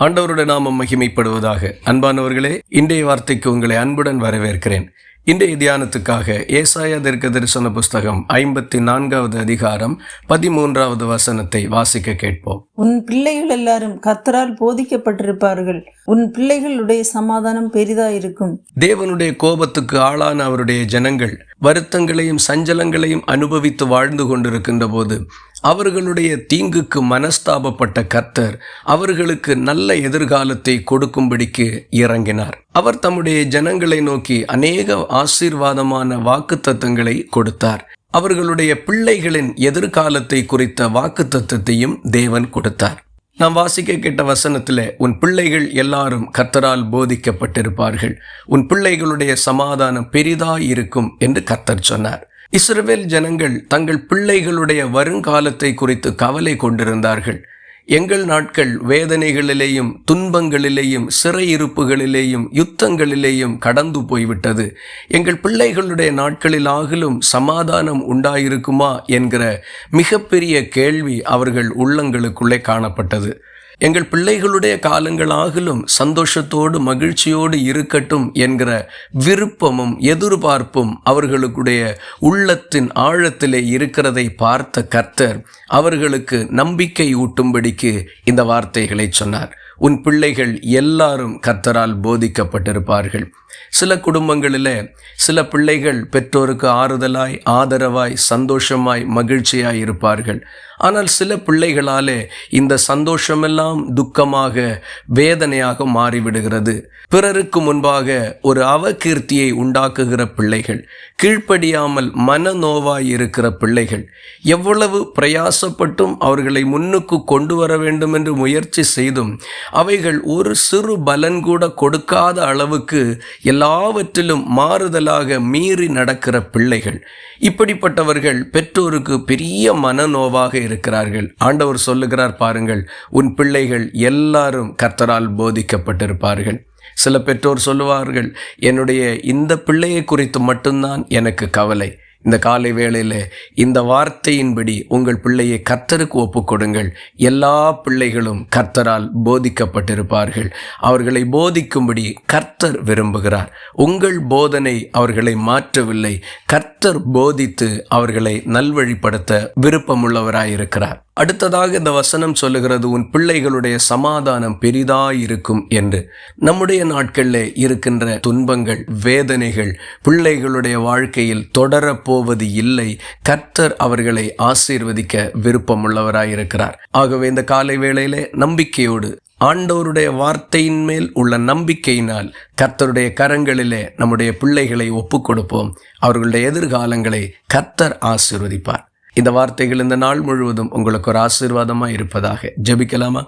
ஆண்டவருடைய நாமம் மகிமைப்படுவதாக. அன்பானவர்களே இன்றைய வார்த்தைக்கு உங்களை அன்புடன் வரவேற்கிறேன். இன்றைய தியானத்துக்காக ஏசாயா தீர்க்க தரிசன புஸ்தகம் ஐம்பத்தி நான்காவது அதிகாரம் பதிமூன்றாவது வசனத்தை வாசிக்க கேட்போம். உன் பிள்ளைகள் எல்லாரும் கர்த்தரால் போதிக்கப்பட்டிருப்பார்கள். உன் பிள்ளைகளுடைய சமாதானம் பெரிதாயிருக்கும். தேவனுடைய கோபத்துக்கு ஆளான அவருடைய ஜனங்கள் வருத்தங்களையும் சஞ்சலங்களையும் அனுபவித்து வாழ்ந்து கொண்டிருக்கின்ற போது அவர்களுடைய தீங்குக்கு மனஸ்தாபப்பட்ட கர்த்தர் அவர்களுக்கு நல்ல எதிர்காலத்தை கொடுக்கும்படிக்கு இறங்கினார். அவர் தம்முடைய ஜனங்களை நோக்கி அநேக ஆசீர்வாதமான வாக்குத்தத்தங்களை கொடுத்தார். அவர்களுடைய பிள்ளைகளின் எதிர்காலத்தை குறித்த வாக்குத்தத்தத்தையும் தேவன் கொடுத்தார். நாம் வாசிக்க கேட்ட வசனத்தில் உன் பிள்ளைகள் எல்லாரும் கர்த்தரால் போதிக்கப்பட்டிருப்பார்கள். உன் பிள்ளைகளுடைய சமாதானம் பெரிதாய் இருக்கும் என்று கர்த்தர் சொன்னார். இஸ்ரவேல் ஜனங்கள் தங்கள் பிள்ளைகளுடைய வருங்காலத்தை குறித்து கவலை கொண்டிருந்தார்கள். எங்கள் நாட்கள் வேதனைகளிலேயும் துன்பங்களிலேயும் சிறையிருப்புகளிலேயும் யுத்தங்களிலேயும் கடந்து போய்விட்டது. எங்கள் பிள்ளைகளுடைய நாட்களில் ஆகிலும் சமாதானம் உண்டாயிருக்குமா என்கிற மிகப்பெரிய கேள்வி அவர்கள் உள்ளங்களுக்குள்ளே காணப்பட்டது. எங்கள் பிள்ளைகளுடைய காலங்களாகிலும் சந்தோஷத்தோடு மகிழ்ச்சியோடு இருக்கட்டும் என்கிற விருப்பமும் எதிர்பார்ப்பும் அவர்களுடைய உள்ளத்தின் ஆழத்திலே இருக்கிறதை பார்த்த கர்த்தர் அவர்களுக்கு நம்பிக்கை ஊட்டும்படிக்கு இந்த வார்த்தைகளை சொன்னார். உன் பிள்ளைகள் எல்லாரும் கர்த்தரால் போதிக்கப்பட்டிருப்பார்கள். சில குடும்பங்களில் சில பிள்ளைகள் பெற்றோருக்கு ஆறுதலாய் ஆதரவாய் சந்தோஷமாய் மகிழ்ச்சியாய் இருப்பார்கள். ஆனால் சில பிள்ளைகளாலே இந்த சந்தோஷமெல்லாம் துக்கமாக வேதனையாக மாறிவிடுகிறது. பிறருக்கு முன்பாக ஒரு அவகீர்த்தியை உண்டாக்குகிற பிள்ளைகள் கீழ்ப்படியாமல் மனநோவாய் இருக்கிற பிள்ளைகள் எவ்வளவு பிரயாசப்பட்டும் அவர்களை முன்னுக்கு கொண்டு வர வேண்டும் என்று முயற்சி செய்தும் அவைகள் ஒரு சிறு பலன் கூட கொடுக்காத அளவுக்கு எல்லாவற்றிலும் மாறுதலாக மீறி நடக்கிற பிள்ளைகள். இப்படிப்பட்டவர்கள் பெற்றோருக்கு பெரிய மனநோவாக இருக்கிறார்கள் ஆண்டவர் சொல்லுகிறார் பாருங்கள் உன் பிள்ளைகள் எல்லாரும் கர்த்தரால் போதிக்கப்பட்டிருப்பார்கள். சில பெற்றோர் சொல்லுவார்கள் என்னுடைய இந்த பிள்ளையை குறித்து மட்டும்தான் எனக்கு கவலை. இந்த காலை வேளையில் இந்த வார்த்தையின்படி உங்கள் பிள்ளையை கர்த்தருக்கு ஒப்புக்கொடுங்கள். எல்லா பிள்ளைகளும் கர்த்தரால் போதிக்கப்பட்டிருப்பார்கள். அவர்களை போதிக்கும்படி கர்த்தர் விரும்புகிறார். உங்கள் போதனை அவர்களை மாற்றவில்லை. கர்த்தர் போதித்து அவர்களை நல்வழிப்படுத்த விருப்பமுள்ளவராயிருக்கிறார். அடுத்ததாக இந்த வசனம் சொல்லுகிறது உன் பிள்ளைகளுடைய சமாதானம் பெரிதாயிருக்கும் என்று. நம்முடைய நாட்களில் இருக்கின்ற துன்பங்கள் வேதனைகள் பிள்ளைகளுடைய வாழ்க்கையில் தொடரப்போ போவது இல்லை. கர்த்தர் அவர்களை ஆசீர்வதிக்க விருப்பமுள்ளவராயிருக்கிறார். ஆகவே இந்த காலை வேளையிலே நம்பிக்கையோடு ஆண்டவருடைய வார்த்தையின் மேல் உள்ள நம்பிக்கையினால் கர்த்தருடைய கரங்களிலே நம்முடைய பிள்ளைகளை ஒப்புக் கொடுப்போம் அவர்களுடைய எதிர்காலங்களை கர்த்தர் ஆசீர்வதிப்பார். இந்த வார்த்தைகள் இந்த நாள் முழுவதும் உங்களுக்கு ஒரு ஆசீர்வாதமாக இருப்பதாக ஜபிக்கலாமா?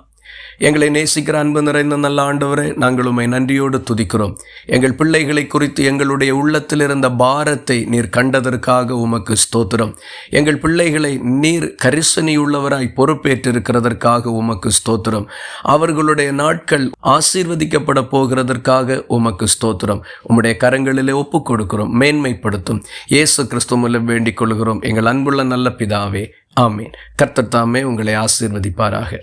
எங்களை நேசிக்கிற அன்பு நிறைந்த நல்ல ஆண்டவரே நாங்கள் உண்மை நன்றியோடு துதிக்கிறோம். எங்கள் பிள்ளைகளை குறித்து எங்களுடைய உள்ளத்தில் இருந்த பாரத்தை நீர் கண்டதற்காக உமக்கு ஸ்தோத்திரம். எங்கள் பிள்ளைகளை நீர் கரிசனையுள்ளவராய் பொறுப்பேற்றிருக்கிறதற்காக உமக்கு ஸ்தோத்திரம். அவர்களுடைய நாட்கள் ஆசீர்வதிக்கப்பட போகிறதற்காக உமக்கு ஸ்தோத்திரம். உம்முடைய கரங்களிலே ஒப்புக் கொடுக்கிறோம் மேன்மைப்படுத்தும். இயேசு கிறிஸ்து மூலம் வேண்டிக் கொள்கிறோம். எங்கள் அன்புள்ள நல்ல பிதாவே ஆமீன். கர்த்தர் தாமே உங்களை ஆசீர்வதிப்பாராக.